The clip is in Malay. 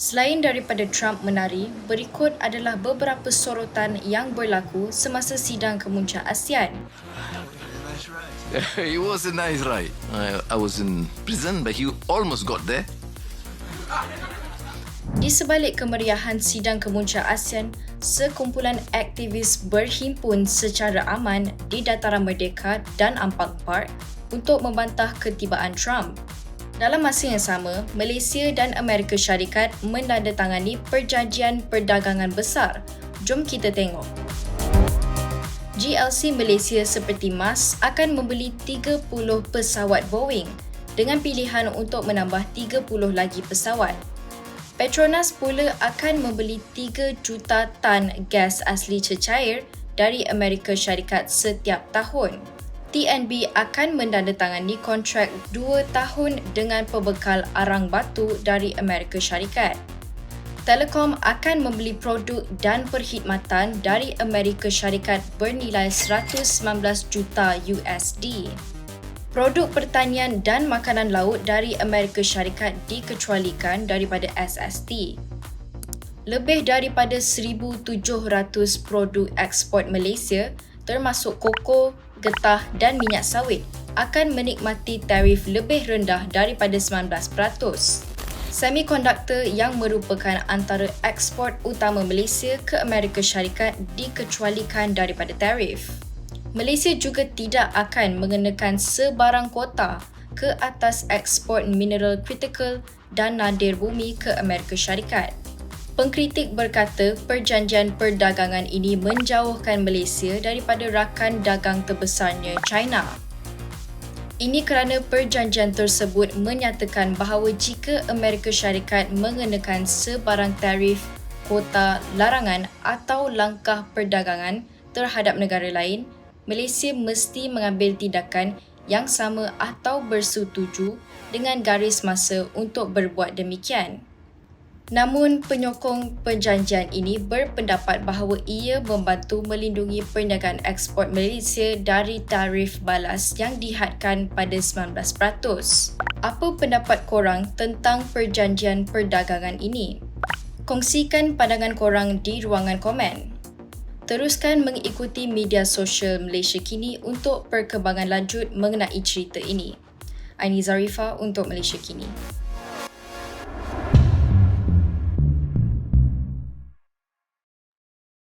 Selain daripada Trump menari, berikut adalah beberapa sorotan yang berlaku semasa sidang kemuncak ASEAN. it was a nice ride. I, I was in prison, but he almost got there. Di sebalik kemeriahan sidang kemuncak ASEAN, sekumpulan aktivis berhimpun secara aman di Dataran Merdeka dan Ampang Park untuk membantah ketibaan Trump. Dalam masa yang sama, Malaysia dan Amerika Syarikat menandatangani perjanjian perdagangan besar. Jom kita tengok. GLC Malaysia seperti MAS akan membeli 30 pesawat Boeing dengan pilihan untuk menambah 30 lagi pesawat. Petronas pula akan membeli 3 juta tan gas asli cecair dari Amerika Syarikat setiap tahun. TNB akan menandatangani kontrak 2 tahun dengan pembekal arang batu dari Amerika Syarikat. Telekom akan membeli produk dan perkhidmatan dari Amerika Syarikat bernilai 119 juta USD. Produk pertanian dan makanan laut dari Amerika Syarikat dikecualikan daripada SST. Lebih daripada 1,700 produk ekspor Malaysia termasuk koko, getah dan minyak sawit akan menikmati tarif lebih rendah daripada 19%. Semikonduktor yang merupakan antara ekspor utama Malaysia ke Amerika Syarikat dikecualikan daripada tarif. Malaysia juga tidak akan mengenakan sebarang kuota ke atas ekspor mineral kritikal dan nadir bumi ke Amerika Syarikat. Pengkritik berkata perjanjian perdagangan ini menjauhkan Malaysia daripada rakan dagang terbesarnya China. Ini kerana perjanjian tersebut menyatakan bahawa jika Amerika Syarikat mengenakan sebarang tarif, kota, larangan atau langkah perdagangan terhadap negara lain, Malaysia mesti mengambil tindakan yang sama atau bersetuju dengan garis masa untuk berbuat demikian. Namun penyokong perjanjian ini berpendapat bahawa ia membantu melindungi perniagaan ekspor Malaysia dari tarif balas yang dihadkan pada 19%. Apa pendapat korang tentang perjanjian perdagangan ini? Kongsikan pandangan korang di ruangan komen. Teruskan mengikuti media sosial Malaysia Kini untuk perkembangan lanjut mengenai cerita ini. Aini Zarifa untuk Malaysia Kini.